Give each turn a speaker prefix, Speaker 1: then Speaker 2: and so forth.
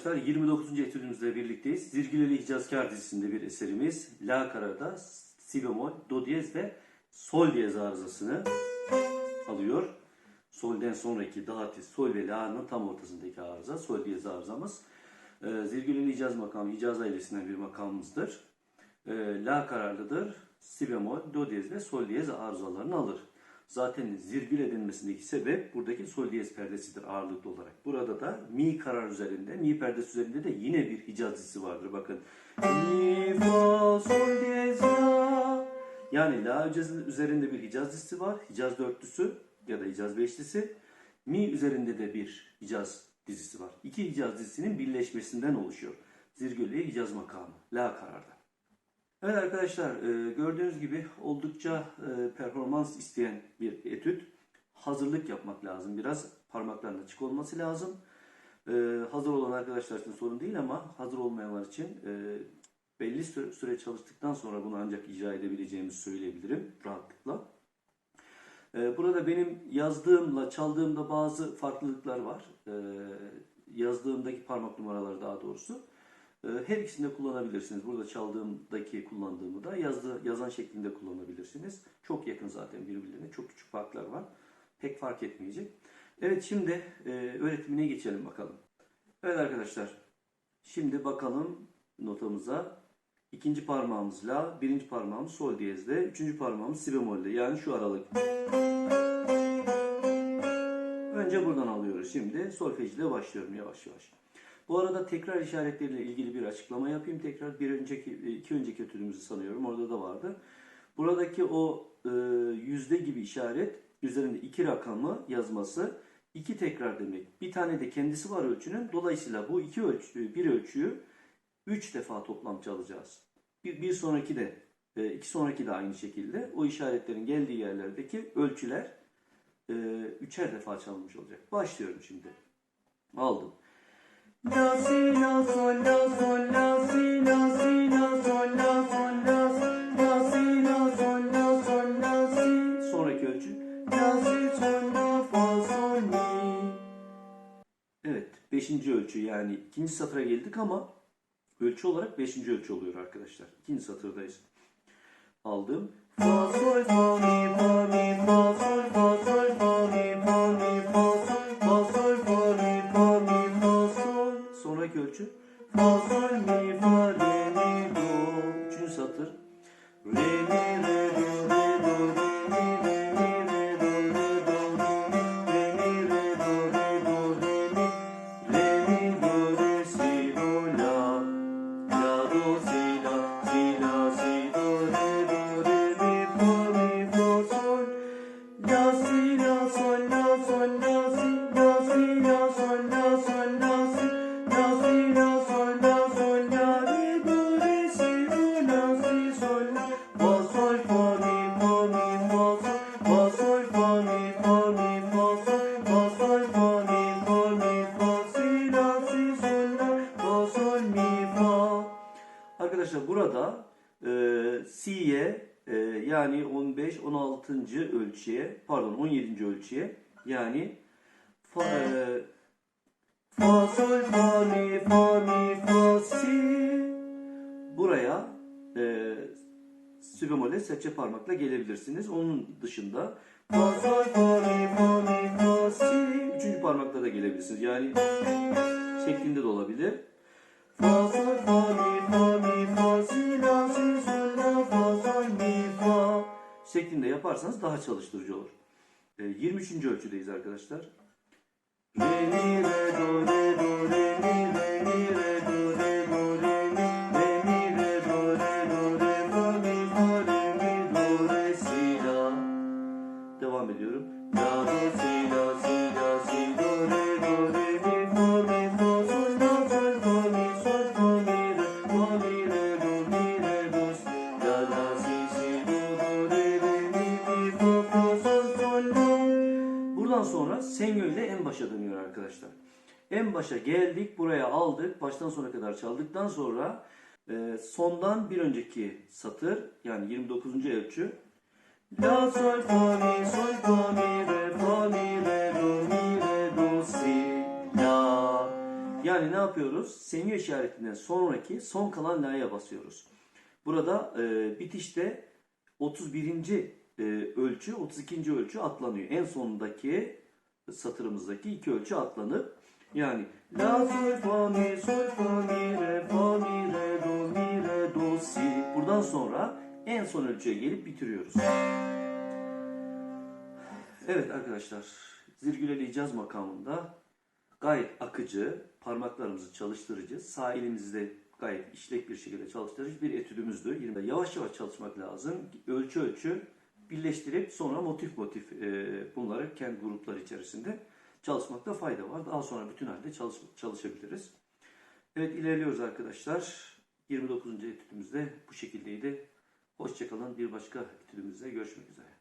Speaker 1: arkadaşlar, 29. etüdümüzle birlikteyiz. Zirgüleli Hicazkar dizisinde bir eserimiz La karada si bemol, do diyez ve sol diyez arızasını alıyor. Solden sonraki daha tiz sol ve la'nın tam ortasındaki arıza, sol diyez arızamız. Ee, Zirgüleli Hicaz makamı, Hicaz ailesinden bir makamımızdır. Ee, La kararlıdır, si bemol, do diyez ve sol diyez arızalarını alır. Zaten zirgül edilmesindeki sebep buradaki sol diyez perdesidir ağırlıklı olarak. Burada da mi karar üzerinde, mi perdesi üzerinde de yine bir Hicaz dizisi vardır. Bakın. Mi, fa, sol diyez, la. Yani la üzerinde bir Hicaz dizisi var. Hicaz dörtlüsü ya da Hicaz beşlisi. Mi üzerinde de bir Hicaz dizisi var. İki Hicaz dizisinin birleşmesinden oluşuyor. Zirgüllü Hicaz makamı. La kararda. Evet arkadaşlar e, gördüğünüz gibi oldukça e, performans isteyen bir etüt. Hazırlık yapmak lazım. Biraz parmakların açık olması lazım. E, hazır olan arkadaşlar için sorun değil ama hazır olmayanlar için belli süre, çalıştıktan sonra bunu ancak icra edebileceğimizi söyleyebilirim rahatlıkla. Burada benim yazdığımla çaldığımda bazı farklılıklar var. Yazdığımdaki parmak numaraları daha doğrusu. Ee, Her ikisini de kullanabilirsiniz. Burada çaldığımdaki kullandığımı da yazdı, yazan şeklinde kullanabilirsiniz. Çok yakın zaten birbirlerine. Çok küçük farklar var. Pek fark etmeyecek. Evet şimdi e, öğretimine geçelim bakalım. Evet arkadaşlar. Şimdi bakalım notamıza. İkinci parmağımız la, birinci parmağımız sol diyezde, üçüncü parmağımız si bemolde. Yani şu aralık. Önce buradan alıyoruz. Şimdi solfej ile başlıyorum yavaş yavaş. Bu arada tekrar işaretleriyle ilgili bir açıklama yapayım. Tekrar bir önceki, iki önceki ötürümüzü sanıyorum. Orada da vardı. Buradaki o e, yüzde gibi işaret üzerinde iki rakamı yazması iki tekrar demek. Bir tane de kendisi var ölçünün. Dolayısıyla bu iki ölçü, bir ölçüyü üç defa toplam çalacağız. Bir, bir sonraki de e, iki sonraki de aynı şekilde. O işaretlerin geldiği yerlerdeki ölçüler e, üçer defa çalınmış olacak. Başlıyorum şimdi. Aldım. La si la sol la sol la si la si la sol sonraki ölçü la si sol Evet beşinci ölçü yani ikinci satıra geldik ama ölçü olarak beşinci ölçü oluyor arkadaşlar. İkinci satırdayız. Aldım. Fa sol fa mi fa mi fa sol fa sol sonraki ölçü fa sol mi fa yani 15 16. ölçüye pardon 17. ölçüye yani fa, e, fa sol fa mi fa mi fa si buraya e, si bemole serçe parmakla gelebilirsiniz. Onun dışında fa sol fa mi fa mi fa si üçüncü parmakla da gelebilirsiniz. Yani şeklinde de olabilir. Fa sol fa mi fa mi yaparsanız daha çalıştırıcı olur. E, 23. ölçüdeyiz arkadaşlar. Re mi re do re do re mi re mi re do arkadaşlar. En başa geldik, buraya aldık. Baştan sona kadar çaldıktan sonra e, sondan bir önceki satır yani 29. ölçü La sol fa mi sol fa mi re fa mi re do mi re do si la yani ne yapıyoruz? Semih işaretinden sonraki son kalan la'ya basıyoruz. Burada e, bitişte 31. e, ölçü, 32. ölçü atlanıyor. En sonundaki satırımızdaki iki ölçü atlanıp yani la sol fa mi sol fa mi re fa mi re do mi re do si buradan sonra en son ölçüye gelip bitiriyoruz. Evet arkadaşlar zirgüleli caz makamında gayet akıcı, parmaklarımızı çalıştırıcı, sağ elimizi de gayet işlek bir şekilde çalıştırıcı bir etüdümüzdü. Yine yavaş yavaş çalışmak lazım. Ölçü ölçü birleştirip sonra motif motif e, bunları kendi gruplar içerisinde çalışmakta fayda var. Daha sonra bütün halde çalış, çalışabiliriz. Evet ilerliyoruz arkadaşlar. 29. etüdümüzde bu şekildeydi. Hoşçakalın. Bir başka etüdümüzde görüşmek üzere.